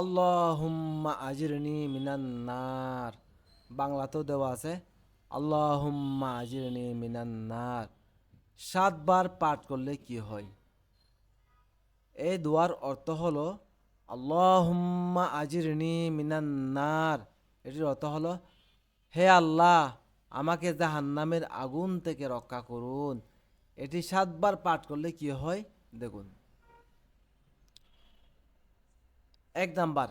আল্লাহুম্মা আজিরনি মিনান্নার বাংলাতেও দেওয়া আছে, আল্লাহুম্মা আজিরনি মিনান্নার সাতবার পাঠ করলে কি হয়? এই দোয়ার অর্থ হলো, আল্লাহুম্মা আজিরনি মিনান্নার এটির অর্থ হলো, হে আল্লাহ, আমাকে জাহান্নামের আগুন থেকে রক্ষা করুন। এটি সাতবার পাঠ করলে কি হয়? দেখুন। এক নাম্বার,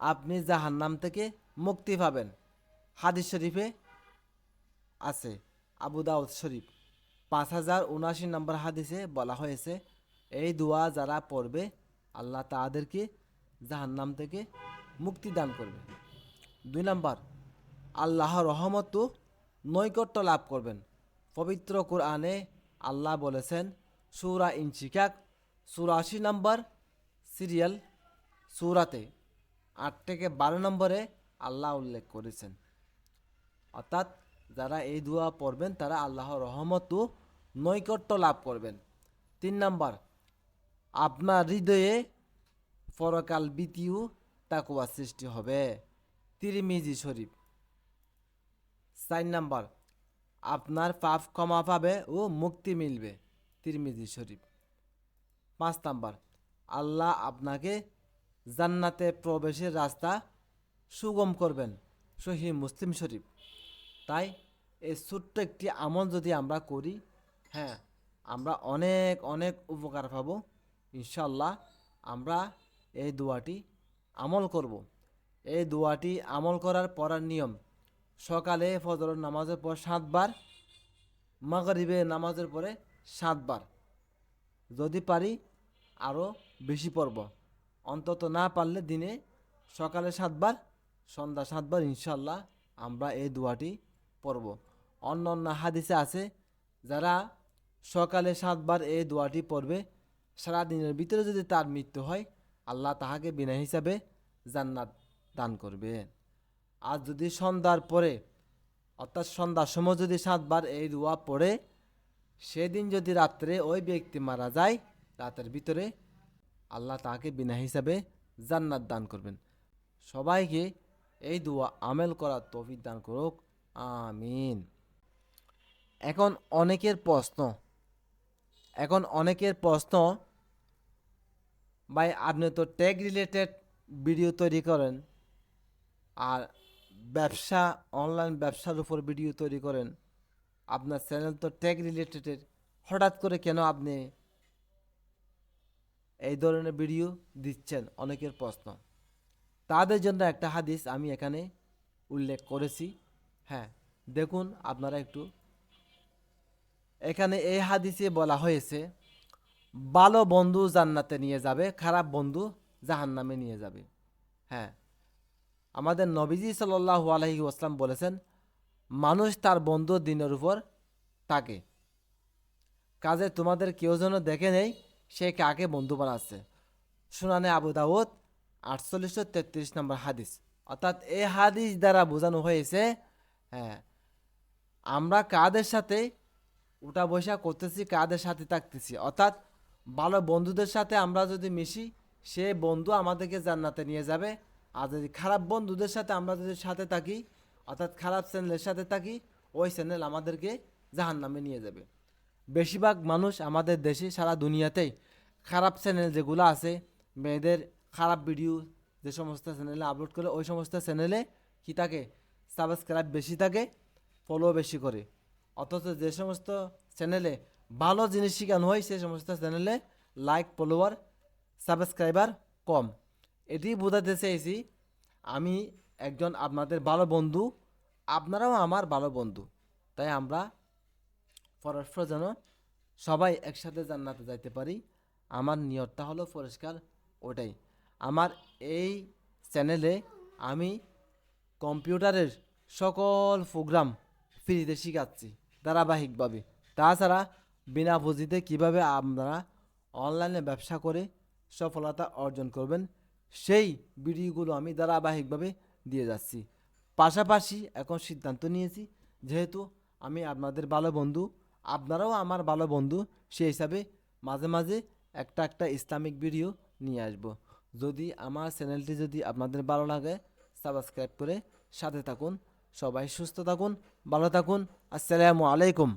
আপনি জাহান্নাম থেকে মুক্তি পাবেন। হাদিস শরীফে আছে, আবু দাউদ শরীফ। পাঁচ হাজার উনাশি নম্বর হাদিসে বলা হয়েছে, এই দোয়া যারা পড়বে, আল্লাহ তাদেরকে জাহান্নাম থেকে মুক্তি দান করবে। দুই নাম্বার আল্লাহ রহমত নৈকট্য লাভ করবেন। পবিত্র কোরআনে আল্লাহ বলেছেন, সুরা ইনশিকাক চুরাশি নম্বর সিরিয়াল সুরাতে আট থেকে বারো নম্বরে আল্লাহ উল্লেখ করেছেন। অর্থাৎ যারা এই দোয়া পড়বেন, তারা আল্লাহর রহমত ও নৈকট্য লাভ করবেন। তিন নম্বর, আপনার হৃদয়ে পরকাল বিতিও তাকুয়া সৃষ্টি হবে। তিরিমিজি শরীফ। চার নাম্বার, আপনার পাপ ক্ষমা পাবে ও মুক্তি মিলবে। তিরমিজি শরীফ। পাঁচ নাম্বার, আল্লাহ আপনাকে জান্নাতে প্রবেশের রাস্তা সুগম করবেন সহি মুসলিম শরীফ। তাই এই ছোট্ট একটি আমল যদি আমরা করি হ্যাঁ আমরা অনেক অনেক উপকার পাবো। ইনশাল্লাহ আমরা এই দোয়াটি আমল করব। এই দোয়াটি আমল করার পরার নিয়ম, সকালে ফজর নামাজের পর সাতবার, মাগরিবে নামাজের পরে সাতবার। যদি পারি আরও বেশি পড়ব। অন্তত না পারলে দিনে সকালে সাতবার, সন্ধ্যা সাতবার ইনশাল্লাহ আমরা এই দোয়াটি পড়ব। অন্য অন্য হাদিসে আছে, যারা সকালে সাতবার এই দোয়াটি পড়বে, সারাদিনের ভিতরে যদি তার মৃত্যু হয়, আল্লাহ তাহাকে বিনা হিসাবে জান্নাত দান করবে। আর যদি সন্ধ্যার পরে, অর্থাৎ সন্ধ্যার সময় যদি সাতবার এই দোয়া পড়ে, সেদিন যদি রাত্রে ওই ব্যক্তি মারা যায়, রাতের ভিতরে আল্লাহ তাকে বিনা হিসাবে জান্নাত দান করবেন। সবাইকে এই দোয়া আমেল করার তৌফিক দান করুক। আমিন। এখন অনেকের প্রশ্ন। এখন অনেকের প্রশ্ন, ভাই, আপনি তো ট্যাগ রিলেটেড ভিডিও তৈরি করেন আর ব্যবসা অনলাইন ব্যবসার উপর ভিডিও তৈরি করেন। আপনার চ্যানেল তো ট্যাগ রিলেটেডের হঠাৎ করে কেন আপনি এই ধরনের ভিডিও দিচ্ছেন অনেকের প্রশ্ন। তাদের জন্য একটা হাদিস আমি এখানে উল্লেখ করেছি। হ্যাঁ দেখুন আপনারা একটু। এখানে এই হাদিসে বলা হয়েছে, ভালো বন্ধু জান্নাতে নিয়ে যাবে, খারাপ বন্ধু জাহান্নামে নিয়ে যাবে। হ্যাঁ আমাদের নবীজি সাল্লাহ আলহি আসলাম বলেছেন, মানুষ তার বন্ধু দিনের উপর থাকে। কাজে তোমাদের কেউ যেন দেখে নেই সে কাকে বন্ধু বানাচ্ছে শুনানে আবু দাউদ আটচল্লিশশো তেত্রিশ নম্বর হাদিস। অর্থাৎ এই হাদিস দ্বারা বোঝানো হয়েছে হ্যাঁ আমরা কাদের সাথে উঠা বসা করতেছি, কাদের সাথে থাকতেছি। অর্থাৎ ভালো বন্ধুদের সাথে আমরা যদি মিশি, সে বন্ধু আমাদেরকে জান্নাতে নিয়ে যাবে। আর যদি খারাপ বন্ধুদের সাথে আমরা যদি সাথে থাকি, অর্থাৎ খারাপ চ্যানেলের সাথে থাকি, ওই চ্যানেল আমাদেরকে জাহান নামে নিয়ে যাবে। বেশিরভাগ মানুষ আমাদের দেশে সারা দুনিয়াতেই খারাপ চ্যানেল যেগুলো আছে, মেয়েদের খারাপ ভিডিও যে সমস্ত চ্যানেলে আপলোড করে, ওই সমস্ত চ্যানেলে কি থাকে? সাবস্ক্রাইব বেশি থাকে ফলো বেশি করে। অথচ যে সমস্ত চ্যানেলে ভালো জিনিস শেখানো হয় সেই সমস্ত চ্যানেলে লাইক ফলোয়ার সাবস্ক্রাইবার কম। এটি বোঝাতে চেয়েছি, আমি একজন আপনাদের ভালো বন্ধু, আপনারাও আমার ভালো বন্ধু, তাই আমরা পরস্পর যেন সবাই একসাথে জান্নাতে যাইতে পারি। আমার নিয়তটা হলো পরিষ্কার ওটাই আমার এই চ্যানেলে আমি কম্পিউটারের সকল প্রোগ্রাম ফ্রিতে শিখাচ্ছি ধারাবাহিকভাবে। তাছাড়া বিনা পুঁজিতে কীভাবে আপনারা অনলাইনে ব্যবসা করে সফলতা অর্জন করবেন, সেই ভিডিওগুলো আমি ধারাবাহিকভাবে দিয়ে যাচ্ছি। পাশাপাশি এখন সিদ্ধান্ত নিয়েছি, যেহেতু আমি আপনাদের ভালো বন্ধু আপনারাও আমার ভালো বন্ধু, সে হিসাবে মাঝে মাঝে একটা একটা ইসলামিক ভিডিও নিয়ে আসব। যদি আমার চ্যানেলটি যদি আপনাদের ভালো লাগে, সাবস্ক্রাইব করে সাথে থাকুন। সবাই সুস্থ থাকুন, ভালো থাকুন। আসসালামু আলাইকুম।